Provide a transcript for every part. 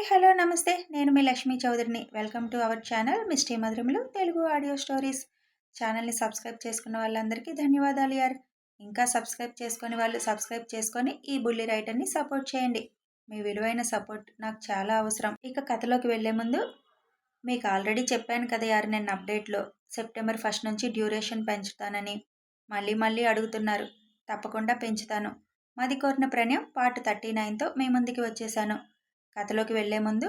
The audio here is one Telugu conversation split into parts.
హాయ్ హలో నమస్తే. నేను మీ Lakshmi చౌదరిని. Welcome to our channel misty మధురములు Telugu audio stories. ఛానల్ని సబ్స్క్రైబ్ చేసుకున్న వాళ్ళందరికీ ధన్యవాదాలు యార్. ఇంకా సబ్స్క్రైబ్ చేసుకుని వాళ్ళు సబ్స్క్రైబ్ చేసుకొని ఈ బుల్లి రైటర్ని సపోర్ట్ చేయండి. మీ విలువైన సపోర్ట్ నాకు చాలా అవసరం. ఇక కథలోకి వెళ్ళే ముందు మీకు ఆల్రెడీ చెప్పాను కదా యార్ నేను అప్డేట్లో సెప్టెంబర్ ఫస్ట్ నుంచి డ్యూరేషన్ పెంచుతానని. మళ్ళీ మళ్ళీ అడుగుతున్నారు. తప్పకుండా పెంచుతాను. మాది కోరిన ప్రణయం పార్ట్ థర్టీ నైన్తో మీ ముందుకి వచ్చేసాను కథలోకి వెళ్ళే ముందు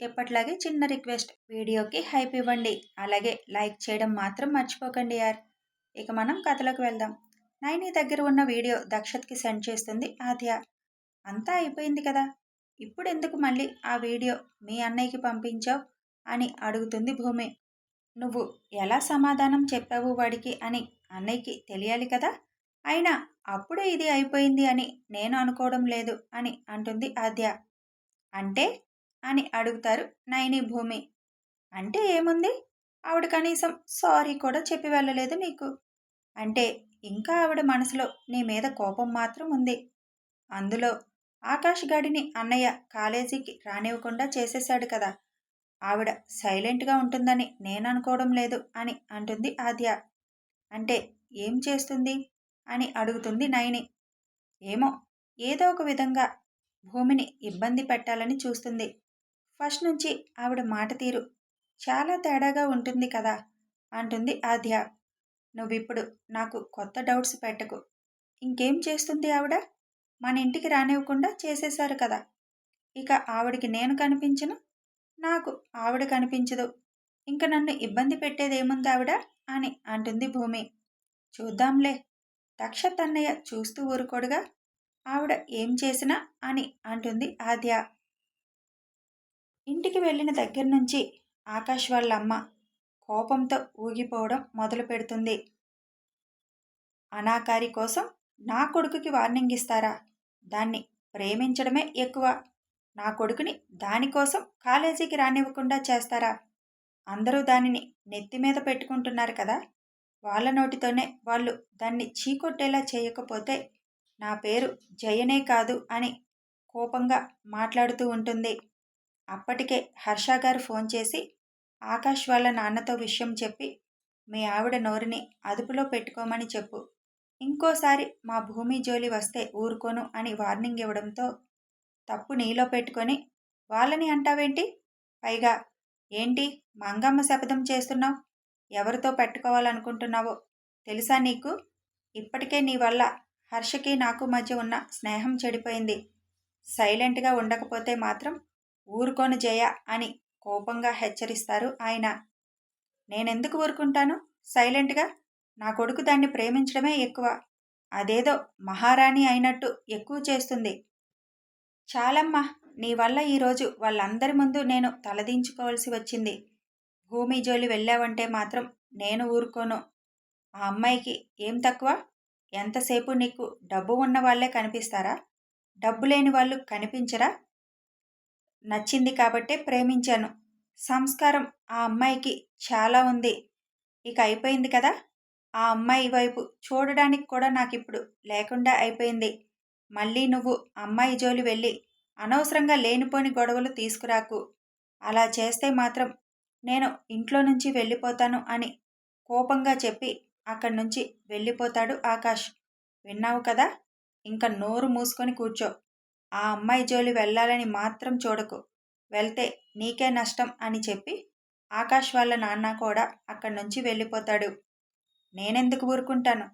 ఎప్పట్లాగే చిన్న రిక్వెస్ట్. వీడియోకి హైప్ ఇవ్వండి. అలాగే లైక్ చేయడం మాత్రం మర్చిపోకండి యార్. ఇక మనం కథలోకి వెళ్దాం. నైని దగ్గర ఉన్న వీడియో దక్షత్కి సెండ్ చేస్తుంది ఆద్య. అంతా అయిపోయింది కదా? ఇప్పుడు ఎందుకు మళ్ళీ ఆ వీడియో మీ అన్నయ్యకి పంపించావు? అని అడుగుతుంది భూమి. నువ్వు ఎలా సమాధానం చెప్పావు వాడికి అని అన్నయ్యకి తెలియాలి కదా? అయినా అప్పుడే ఇది అయిపోయింది అని నేను అనుకోవడం లేదు అని అంటుంది ఆద్య. అంటే? అని అడుగుతారు నయని భూమి. అంటే ఏముంది? ఆవిడ కనీసం సారీ కూడా చెప్పి వెళ్ళలేదు నీకు అంటే ఇంకా ఆవిడ మనసులో నీ మీద కోపం మాత్రం ఉంది. అందులో ఆకాష్ గాడిని అన్నయ్య కాలేజీకి రానివ్వకుండా చేసేశాడు కదా. ఆవిడ సైలెంట్గా ఉంటుందని నేను అనుకోవడం లేదు అని అంటుంది ఆద్య. అంటే ఏం చేస్తుంది? అని అడుగుతుంది నైని ఏమో ఏదో ఒక విధంగా భూమిని ఇబ్బంది పెట్టాలని చూస్తుంది. ఫస్ట్ నుంచి ఆవిడ మాట తీరు. చాలా తేడాగా ఉంటుంది కదా అంటుంది ఆద్య. నువ్విప్పుడు నాకు కొత్త డౌట్స్ పెట్టకు. ఇంకేం చేస్తుంది ఆవిడ? మన ఇంటికి రానివ్వకుండా చేసేశారు కదా. ఇక ఆవిడికి నేను కనిపించను? నాకు ఆవిడ కనిపించదు. ఇంక నన్ను ఇబ్బంది పెట్టేదేముంది ఆవిడ? అని అంటుంది భూమి. చూద్దాంలే. దక్ష తన్నయ్య చూస్తూ ఊరుకోడుగా. ఆవిడ ఏం చేసినా అని అంటుంది ఆద్య. ఇంటికి వెళ్ళిన దగ్గర నుంచి ఆకాష్ వాళ్ళ అమ్మ కోపంతో ఊగిపోవడం మొదలు పెడుతుంది. అనాకారి కోసం నా కొడుకుకి వార్నింగ్ ఇస్తారా? దాన్ని ప్రేమించడమే ఎక్కువ. నా కొడుకుని దానికోసం కాలేజీకి రానివ్వకుండా చేస్తారా? అందరూ దానిని నెత్తి మీద పెట్టుకుంటున్నారు కదా? వాళ్ళ నోటితోనే వాళ్ళు దాన్ని చీకొట్టేలా చేయకపోతే నా పేరు జయనే కాదు అని కోపంగా మాట్లాడుతూ ఉంటుంది. అప్పటికే హర్ష గారు ఫోన్ చేసి ఆకాష్ వాళ్ళ నాన్నతో విషయం చెప్పి మీ ఆవిడ నోరుని అదుపులో పెట్టుకోమని చెప్పు. ఇంకోసారి మా భూమి జోలి వస్తే ఊరుకోను అని వార్నింగ్ ఇవ్వడంతో తప్పు నీలో పెట్టుకొని వాళ్ళని అంటావేంటి? పైగా ఏంటి మంగమ్మ శపథం చేస్తున్నావు? ఎవరితో పెట్టుకోవాలనుకుంటున్నావో తెలుసా నీకు? ఇప్పటికే నీ వల్ల హర్షకి నాకు మధ్య ఉన్న స్నేహం చెడిపోయింది. సైలెంట్గా ఉండకపోతే మాత్రం ఊరుకోను జయ అని కోపంగా హెచ్చరిస్తారు ఆయన. నేనెందుకు ఊరుకుంటాను? సైలెంట్గా నా కొడుకు దాన్ని ప్రేమించడమే ఎక్కువ. అదేదో మహారాణి అయినట్టు ఎక్కువ చేస్తుంది. చాలమ్మా నీ వల్ల ఈరోజు వాళ్ళందరి ముందు నేను తలదించుకోవాల్సి వచ్చింది. భూమి జోలి వెళ్ళావంటే మాత్రం నేను ఊరుకోను. ఆ అమ్మాయికి ఏం తక్కువ? ఎంతసేపు నీకు డబ్బు ఉన్న వాళ్ళే కనిపిస్తారా? డబ్బు లేని వాళ్ళు కనిపించరా? నచ్చింది కాబట్టే ప్రేమించాను. సంస్కారం ఆ అమ్మాయికి చాలా ఉంది. ఇక అయిపోయింది కదా? ఆ అమ్మాయి వైపు చూడడానికి కూడా నాకు ఇప్పుడు లేకుండా అయిపోయింది. మళ్ళీ నువ్వు అమ్మాయి జోలి వెళ్ళి అనవసరంగా లేనిపోని గొడవలు తీసుకురాకు. అలా చేస్తే మాత్రం నేను ఇంట్లో నుంచి వెళ్ళిపోతాను అని కోపంగా చెప్పి అక్కడి నుంచి వెళ్ళిపోతాడు ఆకాష్. విన్నావు కదా ఇంకా నోరు మూసుకొని కూర్చో. ఆ అమ్మాయి జోలి వెళ్ళాలని మాత్రం చూడకు. వెళ్తే నీకే నష్టం అని చెప్పి ఆకాష్ వాళ్ళ నాన్న కూడా అక్కడి నుంచి వెళ్ళిపోతాడు. నేనెందుకు ఊరుకుంటాను?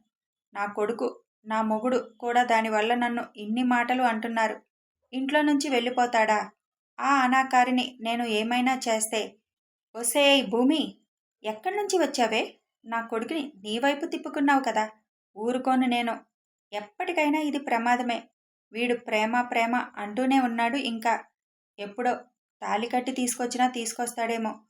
నా కొడుకు నా మొగుడు కూడా దానివల్ల నన్ను ఇన్ని మాటలు అంటున్నారు. ఇంట్లో నుంచి వెళ్ళిపోతాడా? ఆ అనాకారిని నేను ఏమైనా చేస్తే ఒసే భూమి ఎక్కడి నుంచి వచ్చావే? నా కొడుకుని నీ వైపు తిప్పుకున్నావు కదా. ఊరుకోను నేను. ఎప్పటికైనా ఇది ప్రమాదమే. వీడు ప్రేమ ప్రేమ అంటూనే ఉన్నాడు ఇంకా. ఎప్పుడో తాలికట్టి తీసుకొచ్చినా తీసుకొస్తాడేమో.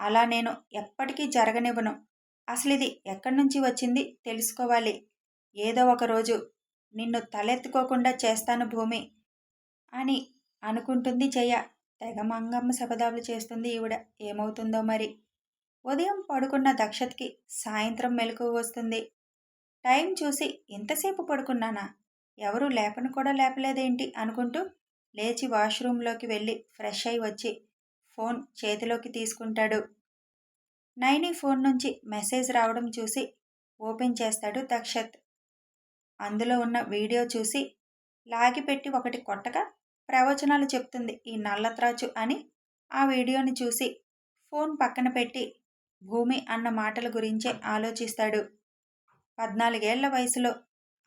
అలా నేను ఎప్పటికీ జరగనివ్వను. అసలు ఇది ఎక్కడి నుంచి వచ్చింది తెలుసుకోవాలి. ఏదో ఒక రోజు నిన్ను తలెత్తుకోకుండా చేస్తాను భూమి అని అనుకుంటుంది చెయ్య. తెగ మంగమ్మ శపథాలు చేస్తుంది ఈవిడ. ఏమవుతుందో మరి? ఉదయం పడుకున్న దక్షత్కి సాయంత్రం మెలకు వస్తుంది. టైం చూసి ఇంతసేపు పడుకున్నానా? ఎవరు లేపను కూడా లేపలేదేంటి? అనుకుంటూ లేచి వాష్రూంలోకి వెళ్ళి ఫ్రెష్ అయి వచ్చి ఫోన్ చేతిలోకి తీసుకుంటాడు. నైని ఫోన్ నుంచి మెసేజ్ రావడం చూసి ఓపెన్ చేస్తాడు దక్షత్. అందులో ఉన్న వీడియో చూసి లాగిపెట్టి ఒకటి కొట్టగా ప్రవచనాలు చెప్తుంది ఈ నల్లత్రాచు అని. ఆ వీడియోని చూసి ఫోన్ పక్కన పెట్టి భూమి అన్న మాటల గురించే ఆలోచిస్తాడు. పద్నాలుగేళ్ళ వయసులో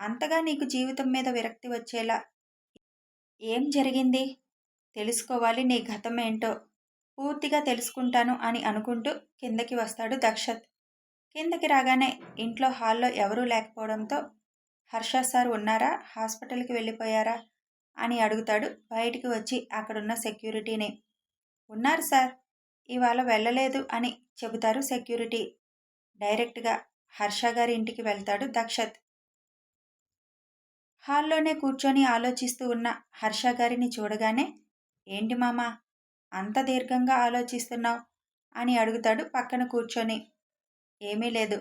అంతగా నీకు జీవితం మీద విరక్తి వచ్చేలా ఏం జరిగింది? తెలుసుకోవాలి నీ గతం ఏంటో పూర్తిగా తెలుసుకుంటాను అని అనుకుంటూ కిందకి వస్తాడు దక్షత్. కిందకి రాగానే ఇంట్లో హాల్లో ఎవరూ లేకపోవడంతో హర్ష సార్ ఉన్నారా? హాస్పిటల్కి వెళ్ళిపోయారా? అని అడుగుతాడు. బయటికి వచ్చి అక్కడున్న సెక్యూరిటీని. ఉన్నారు సార్. ఇవాళ వెళ్ళలేదు అని చెబుతారు సెక్యూరిటీ. డైరెక్ట్గా హర్ష గారి ఇంటికి వెళ్తాడు దక్షత్. హాల్లోనే కూర్చొని ఆలోచిస్తూ ఉన్న హర్ష గారిని చూడగానే ఏంటి మామా అంత దీర్ఘంగా ఆలోచిస్తున్నావు? అని అడుగుతాడు పక్కన కూర్చొని. ఏమీ లేదు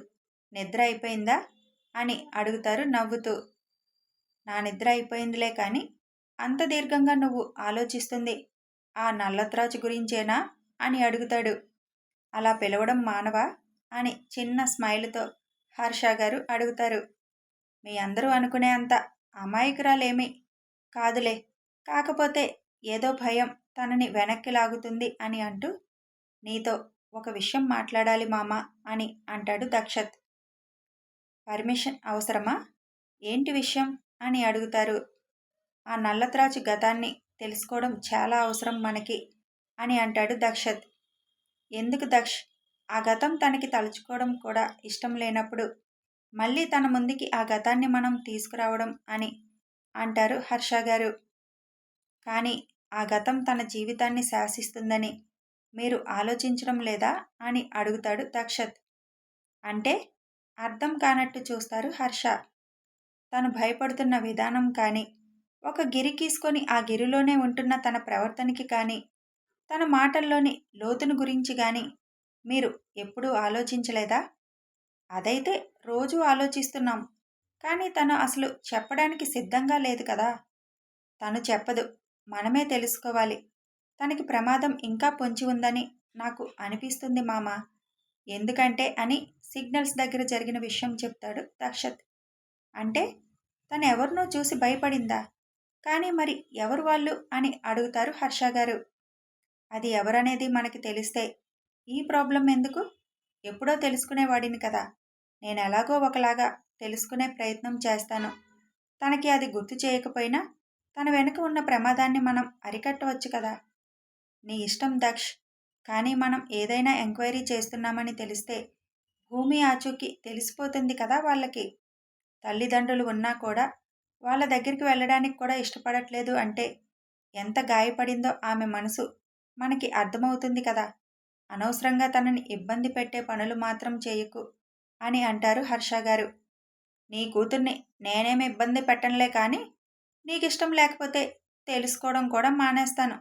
నిద్ర అయిపోయిందా? అని అడుగుతారు నవ్వుతూ. నా నిద్ర అయిపోయిందిలే కానీ అంత దీర్ఘంగా నువ్వు ఆలోచిస్తుంది. ఆ నల్లత్రాజు గురించేనా? అని అడుగుతాడు. అలా పిలవడం మానవా? అని చిన్న స్మైల్తో హర్ష గారు అడుగుతారు. మీ అందరూ అనుకునే అంత అమాయకురాలేమీ? కాదులే. కాకపోతే ఏదో భయం తనని వెనక్కి లాగుతుంది అని అంటూ నీతో ఒక విషయం మాట్లాడాలి మామ అని అంటాడు దక్షత్. పర్మిషన్ అవసరమా? ఏంటి విషయం? అని అడుగుతారు. ఆ నల్లత్రాచు గతాన్ని తెలుసుకోవడం చాలా అవసరం మనకి అని అంటాడు దక్షత్. ఎందుకు దక్ష్? ఆ గతం తనకి తలుచుకోవడం కూడా ఇష్టం లేనప్పుడు మళ్ళీ తన ముందుకి ఆ గతాన్ని మనం తీసుకురావడం అని అంటారు హర్ష గారు. కానీ ఆ గతం తన జీవితాన్ని శాసిస్తుందని మీరు ఆలోచించడం లేదా అని అడుగుతాడు దక్షత్. అంటే అర్థం కానట్టు చూస్తారు హర్ష. తను భయపడుతున్న విధానం కానీ ఒక గిరి గీసుకొని ఆ గిరిలోనే ఉంటున్న తన ప్రవర్తనకి కానీ తన మాటల్లోని లోతును గురించి కానీ మీరు ఎప్పుడూ ఆలోచించలేదా? అదైతే రోజూ ఆలోచిస్తున్నాం. కానీ తను అసలు చెప్పడానికి సిద్ధంగా లేదు కదా? తను చెప్పదు. మనమే తెలుసుకోవాలి. తనకి ప్రమాదం ఇంకా పొంచి ఉందని నాకు అనిపిస్తుంది మామ. ఎందుకంటే అని సిగ్నల్స్ దగ్గర జరిగిన విషయం చెప్తాడు దక్షత్. అంటే తను ఎవరినో చూసి భయపడిందా? కానీ మరి ఎవరు వాళ్ళు అని అడుగుతారు హర్ష గారు. అది ఎవరనేది మనకి తెలిస్తే ఈ ప్రాబ్లం ఎందుకు? ఎప్పుడో తెలుసుకునేవాడిని కదా. నేను ఎలాగో ఒకలాగా తెలుసుకునే ప్రయత్నం చేస్తాను. తనకి అది గుర్తు చేయకపోయినా తన వెనుక ఉన్న ప్రమాదాన్ని మనం అరికట్టవచ్చు కదా. నీ ఇష్టం దక్ష్. కానీ మనం ఏదైనా ఎంక్వైరీ చేస్తున్నామని తెలిస్తే భూమి ఆచూకీ తెలిసిపోతుంది కదా వాళ్ళకి. తల్లిదండ్రులు ఉన్నా కూడా వాళ్ళ దగ్గరికి వెళ్ళడానికి కూడా ఇష్టపడట్లేదు అంటే ఎంత గాయపడిందో ఆమె మనసు మనకి అర్థమవుతుంది కదా. అనవసరంగా తనని ఇబ్బంది పెట్టే పనులు మాత్రం చేయకు అని అంటారు హర్ష గారు. నీ కూతుర్ని నేనేమి ఇబ్బంది పెట్టనులే కానీ నీకు ఇష్టం లేకపోతే తెలుసుకోవడం కూడా మానేస్తాను.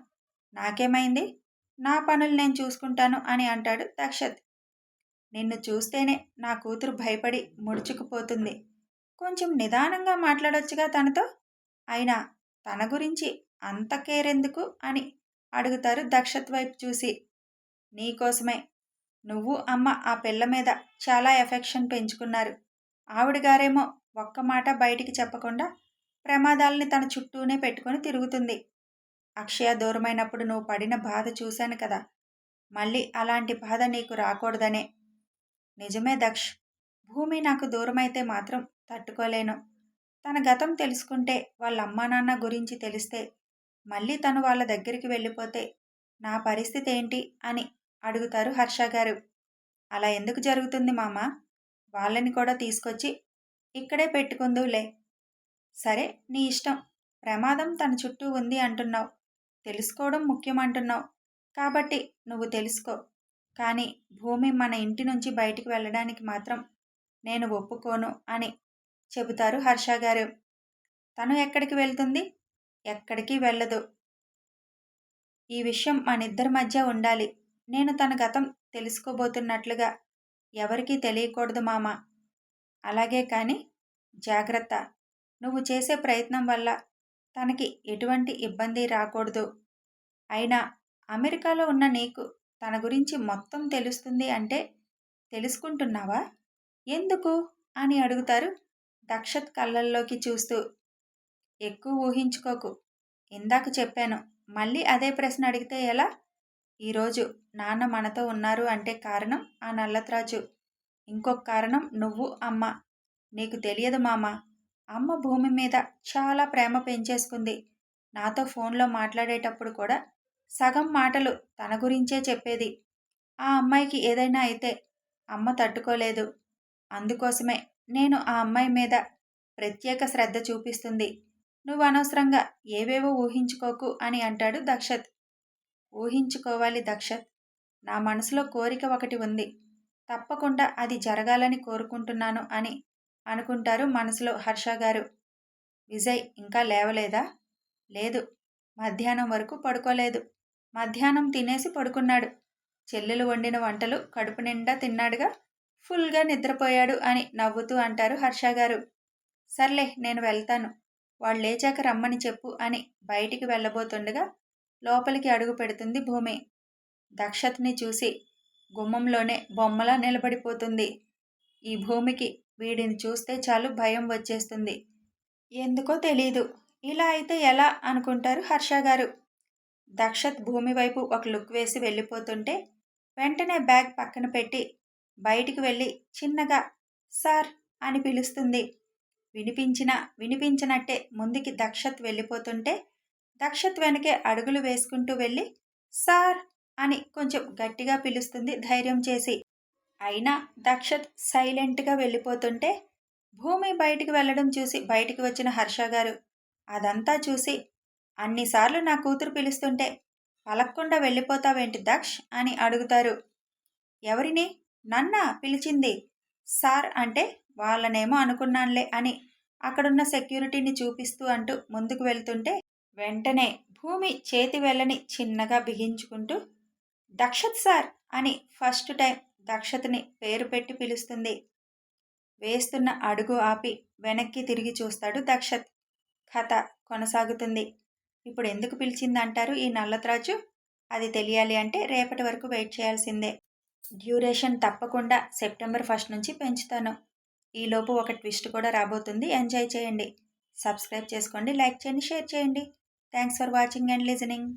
నాకేమైంది? నా పనులు నేను చూసుకుంటాను అని అంటాడు దక్షత్. నిన్ను చూస్తేనే నా కూతురు భయపడి ముడుచుకుపోతుంది. కొంచెం నిదానంగా మాట్లాడొచ్చుగా తనతో. అయినా తన గురించి అంత కేరెందుకు అని అడుగుతారు దక్షత్ వైపు చూసి. నీకోసమే. నువ్వు అమ్మ ఆ పిల్ల మీద చాలా ఎఫెక్షన్ పెంచుకున్నారు. ఆవిడగారేమో ఒక్క మాట బయటికి చెప్పకుండా ప్రమాదాలని తన చుట్టూనే పెట్టుకొని తిరుగుతుంది. అక్షయ దూరమైనప్పుడు నువ్వు పడిన బాధ చూశాను కదా. మళ్ళీ అలాంటి బాధ నీకు రాకూడదనే. నిజమే దక్ష్. భూమి నాకు దూరమైతే మాత్రం తట్టుకోలేను. తన గతం తెలుసుకుంటే వాళ్ళ అమ్మా నాన్న గురించి తెలిస్తే మళ్ళీ తను వాళ్ళ దగ్గరికి వెళ్ళిపోతే నా పరిస్థితి ఏంటి? అని అడుగుతారు హర్ష గారు. అలా ఎందుకు జరుగుతుంది మామ? వాళ్ళని కూడా తీసుకొచ్చి ఇక్కడే పెట్టుకుందులే సరే నీ ఇష్టం. ప్రమాదం తన చుట్టూ ఉంది అంటున్నావు. తెలుసుకోవడం ముఖ్యం అంటున్నావు. కాబట్టి నువ్వు తెలుసుకో. కానీ భూమి మన ఇంటి నుంచి బయటికి వెళ్ళడానికి మాత్రం నేను ఒప్పుకోను అని చెబుతారు హర్ష గారు. తను ఎక్కడికి వెళ్తుంది? ఎక్కడికి వెళ్ళదు. ఈ విషయం మనిద్దరి మధ్య ఉండాలి. నేను తన గతం తెలుసుకోబోతున్నట్లుగా ఎవరికీ తెలియకూడదు మామ. అలాగే కానీ జాగ్రత్త. నువ్వు చేసే ప్రయత్నం వల్ల తనకి ఎటువంటి ఇబ్బంది రాకూడదు. అయినా అమెరికాలో ఉన్న నీకు తన గురించి మొత్తం తెలుస్తుంది అంటే తెలుసుకుంటున్నావా? ఎందుకు? అని అడుగుతారు దక్షత్ కళ్ళల్లోకి చూస్తూ. ఎక్కువ ఊహించుకోకు. ఇందాక చెప్పాను. మళ్ళీ అదే ప్రశ్న అడిగితే ఎలా? ఈరోజు నాన్న మనతో ఉన్నారు అంటే కారణం ఆ నల్లత్రాజు. ఇంకొక కారణం నువ్వు అమ్మ. నీకు తెలియదు మామ. అమ్మ భూమి మీద చాలా ప్రేమ పెంచేసుకుంది. నాతో ఫోన్లో మాట్లాడేటప్పుడు కూడా సగం మాటలు తన గురించే చెప్పేది. ఆ అమ్మాయికి ఏదైనా అయితే అమ్మ తట్టుకోలేదు. అందుకోసమే నేను ఆ అమ్మాయి మీద ప్రత్యేక శ్రద్ధ చూపిస్తుంది. నువ్వు అనవసరంగా ఏవేవో ఊహించుకోకు అని అంటాడు దక్షత్. ఊహించుకోవాలి దక్షత్. నా మనసులో కోరిక ఒకటి ఉంది. తప్పకుండా అది జరగాలని కోరుకుంటున్నాను అని అనుకుంటారు మనసులో హర్ష గారు. విజయ్ ఇంకా లేవలేదా? లేదు. మధ్యాహ్నం వరకు పడుకోలేదు. మధ్యాహ్నం తినేసి పడుకున్నాడు. చెల్లెలు వండిన వంటలు కడుపు నిండా తిన్నాడుగా. ఫుల్గా నిద్రపోయాడు అని నవ్వుతూ అంటారు హర్ష గారు. సర్లే నేను వెళ్తాను. వాళ్ళు లేచాక రమ్మని చెప్పు అని బయటికి వెళ్ళబోతుండగా లోపలికి అడుగు పెడుతుంది భూమి. దక్షత్ని చూసి గుమ్మంలోనే బొమ్మలా నిలబడిపోతుంది. ఈ భూమికి వీడిని చూస్తే చాలు భయం వచ్చేస్తుంది. ఎందుకో తెలీదు. ఇలా అయితే ఎలా అనుకుంటారు హర్ష గారు? దక్షత్ భూమి వైపు ఒక లుక్ వేసి వెళ్ళిపోతుంటే వెంటనే బ్యాగ్ పక్కన పెట్టి బయటికి వెళ్ళి చిన్నగా సార్ అని పిలుస్తుంది. వినిపించిన వినిపించినట్టే ముందుకి దక్షత్ వెళ్ళిపోతుంటే దక్షత్ వెనకే అడుగులు వేసుకుంటూ వెళ్ళి సార్ అని కొంచెం గట్టిగా పిలుస్తుంది ధైర్యం చేసి. అయినా దక్షత్ సైలెంట్గా వెళ్ళిపోతుంటే భూమి బయటికి వెళ్ళడం చూసి బయటికి వచ్చిన హర్ష గారు అదంతా చూసి అన్నిసార్లు నా కూతురు పిలుస్తుంటే పలక్కుండా వెళ్ళిపోతావేంటి దక్ష్ అని అడుగుతారు. ఎవరిని? నన్నా? పిలిచింది? సార్ అంటే వాళ్ళనేమో అనుకున్నానులే అని అక్కడున్న సెక్యూరిటీని చూపిస్తూ అంటూ ముందుకు వెళ్తుంటే వెంటనే భూమి చేతి వెళ్ళని చిన్నగా బిగించుకుంటూ దక్షత్ సార్ అని ఫస్ట్ టైం దక్షతని పేరు పెట్టి పిలుస్తుంది. వేస్తున్న అడుగు ఆపి వెనక్కి తిరిగి చూస్తాడు దక్షత్. కథ కొనసాగుతుంది. ఇప్పుడు ఎందుకు పిలిచిందంటారు ఈ నల్లత్రాజు అది తెలియాలి అంటే రేపటి వరకు వెయిట్ చేయాల్సిందే. డ్యూరేషన్ తప్పకుండా సెప్టెంబర్ ఫస్ట్ నుంచి పెంచుతాను. ఈలోపు ఒక ట్విస్ట్ కూడా రాబోతుంది. ఎంజాయ్ చేయండి. సబ్స్క్రైబ్ చేసుకోండి. లైక్ చేయండి. షేర్ చేయండి. Thanks for watching and listening